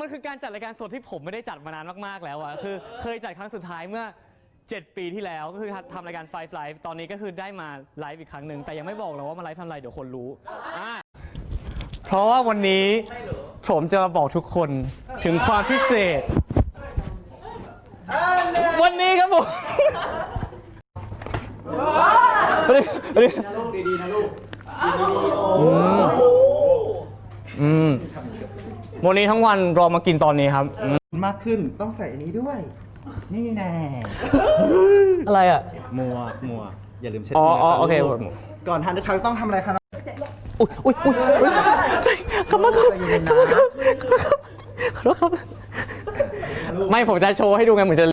มันคือการจัดรายการสดที่ผมไม่ได้จัดมานานมากๆแล้วอะคือ เคยจัดครั้งสุดท้ายเมื่อ 7 ปีที่แล้วก็คือทำรายการ Five Live ตอนนี้ก็คือได้มาไลฟ์อีกครั้งหนึ่งแต่ยังไม่บอกหรอกว่ามาไลฟ์ทำอะไรเดี๋ยวคนรู้อ่าเพราะว่าวันนี้ผมจะมาบอกทุกคนถึงความพิเศษ วันนี้ครับผมวันนี้วันนี้ลูกดีๆนะลูกอื วันนี้ทั้งวันรอมากินตอนนี้ครับอืมมากขึ้นต้องใส่อันนี้ด้วย นี่แน่อะไรอะ มัวมัวอย่าลืมเช็ดอ๋อมือ๋อนะโอเคลูกก่อนทานทุกครั้งต้องทำอะไรคะน้องอุ้ยอุ้ยอุ้ยอุ๊ยขอบคุณครับใจเย็นๆนะขอโทษครับ ไม่ผมจะโชว์ให้ดูไงเหมือนจะ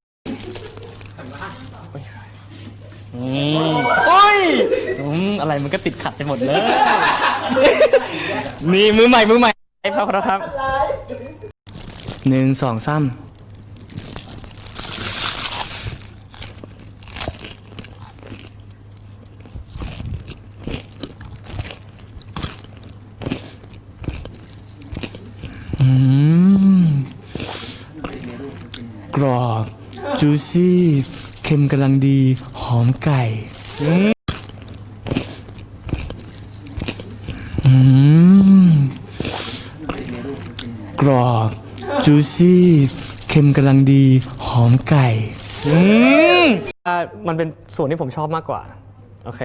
นี่โอ้ยอืมอะไรมันก็ติดขัดไปหมดเลย นี่มือใหม่มือใหม่ ไอ้พ่อครับหนึ่งสองสามกรอบ จูซี่ เค็มกำลังดี หอมไก่อืม กรอบจูซี่เค็มกำลังดี หอมไก่ อืมอ่ามันเป็นส่วนที่ผมชอบมากกว่า โอเค